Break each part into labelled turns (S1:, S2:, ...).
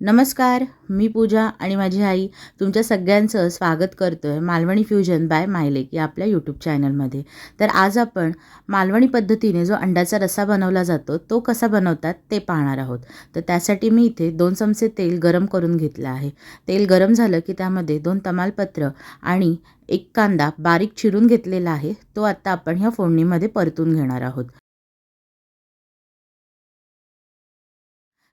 S1: नमस्कार मी पूजा आणि माझी आई तुमच्या सगळ्यांचं स्वागत करतो आहे मालवणी फ्युजन बाय मायलेक या आपल्या यूट्यूब चॅनलमध्ये तर आज आपण मालवणी पद्धतीने जो अंड्याचा रस्सा बनवला जातो तो कसा बनवतात ते पाहणार आहोत. तर त्यासाठी मी इथे दोन चमचे तेल गरम करून घेतलं आहे. तेल गरम झालं की त्यामध्ये दोन तमालपत्र आणि एक कांदा बारीक चिरून घेतलेला आहे तो आत्ता आपण ह्या फोडणीमध्ये परतून घेणार आहोत.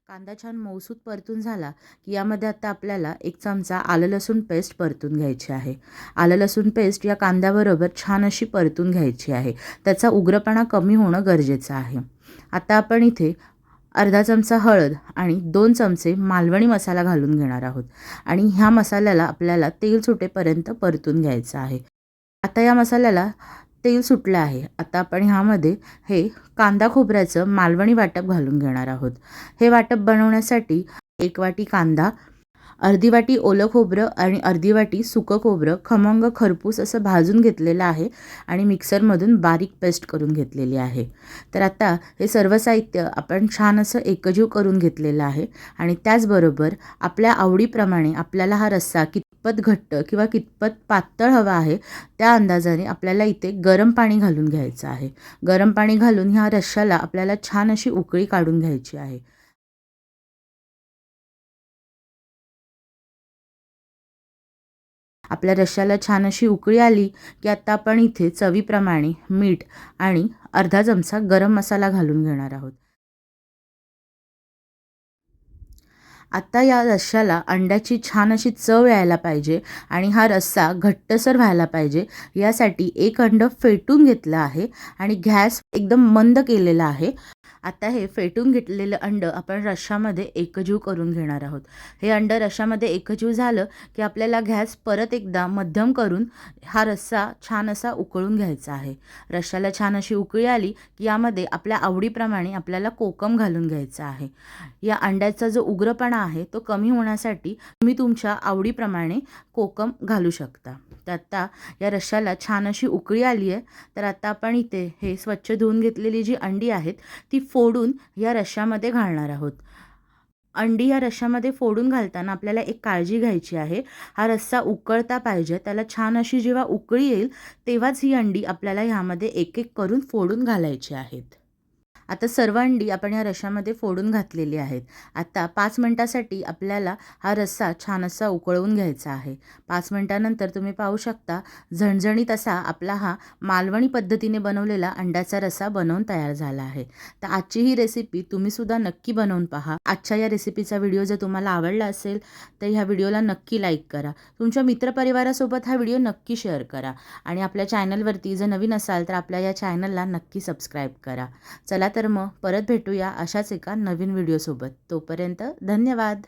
S1: कांदा छान मऊसूत परतून झाला की यामध्ये आता आपल्याला एक चमचा आलं लसूण पेस्ट परतून घ्यायची आहे. आलं लसूण पेस्ट या कांद्याबरोबर छान अशी परतून घ्यायची आहे. त्याचा उग्रपणा कमी होणं गरजेचं आहे. आता आपण इथे अर्धा चमचा हळद आणि दोन चमचे मालवणी मसाला घालून घेणार आहोत. आणि ह्या मसाल्याला आपल्याला तेल सुटेपर्यंत परतून घ्यायचं आहे. आता या मसाल्याला तेल सुटलं आहे. आता आपण ह्यामध्ये हे कांदा खोबऱ्याचं मालवणी वाटप घालून घेणार आहोत. हे वाटप बनवण्यासाठी एक वाटी कांदा अर्धी वाटी ओलं खोबरं आणि अर्धी वाटी सुकं खोबरं खमंग खरपूस असं भाजून घेतलेलं आहे आणि मिक्सरमधून बारीक पेस्ट करून घेतलेली आहे. तर आता हे सर्व साहित्य आपण छान असं एकजीव करून घेतलेलं आहे आणि त्याचबरोबर आपल्या आवडीप्रमाणे आपल्याला हा रस्सा कितपत घट्ट किंवा कितपत पातळ हवा आहे त्या अंदाजाने आपल्याला इथे गरम पाणी घालून घ्यायचं आहे. गरम पाणी घालून ह्या रश्याला आपल्याला छान अशी उकळी काढून घ्यायची आहे. आपल्या रश्श्याला छान अशी उकळी आली की आता आपण इथे चवीप्रमाणे मीठ आणि अर्धा चमचा गरम मसाला घालून घेणार आहोत. आत्ता या रश्श्याला अंड्याची छान अशी चव यायला पाहिजे आणि हा रस्सा घट्टसर व्हायला पाहिजे. यासाठी एक अंड फेटून घेतलं आहे आणि गॅस एकदम मंद केलेला आहे. आता हे फेटून घेतलेलं अंड आपण रश्श्यामध्ये एकजीव करून घेणार आहोत. हे अंड रश्श्यामध्ये एकजीव झालं की आपल्याला गॅस परत एकदा मध्यम करून हा रस्सा छान असा उकळून घ्यायचा आहे. रश्श्याला छान अशी उकळी आली की यामध्ये आपल्या आवडीप्रमाणे आपल्याला कोकम घालून घ्यायचा आहे. या अंड्याचा जो उग्रपणा आहे तो कमी होण्यासाठी तुम्ही तुमच्या आवडीप्रमाणे कोकम घालू शकता. तर आत्ता या रश्शाला छान अशी उकळी आली आहे. तर आत्ता आपण इथे हे स्वच्छ धुवून घेतलेली जी अंडी आहेत ती फोडून या रश्श्यामध्ये घालणार आहोत. अंडी या रश्श्यामध्ये फोडून घालताना आपल्याला एक काळजी घ्यायची आहे. हा रस्सा उकळता पाहिजे त्याला छान अशी जेव्हा उकळी येईल तेव्हाच ही अंडी आपल्याला ह्यामध्ये एक एक करून फोडून घालायची आहेत. आता सर्व अंडी आपण या रशामध्ये फोडून घातलेली आहेत. आता पाच मिनटासाठी आपल्याला हा रस्सा छान असा उकळवून घ्यायचा आहे. पाच मिनटानंतर तुम्ही पाहू शकता झणझणीत असा आपला हा मालवणी पद्धतीने बनवलेला अंड्याचा रस्सा बनवून तयार झाला आहे. तर आजची ही रेसिपी तुम्हीसुद्धा नक्की बनवून पहा. आजच्या या रेसिपीचा व्हिडिओ जर तुम्हाला आवडला असेल तर ह्या व्हिडिओला नक्की लाईक करा. तुमच्या मित्रपरिवारासोबत हा व्हिडिओ नक्की शेअर करा. आणि आपल्या चॅनलवरती जर नवीन असाल तर आपल्या या चॅनलला नक्की सबस्क्राईब करा. चला तर मग परत भेटूया अशाच एका नवीन व्हिडिओसोबत. तोपर्यंत धन्यवाद.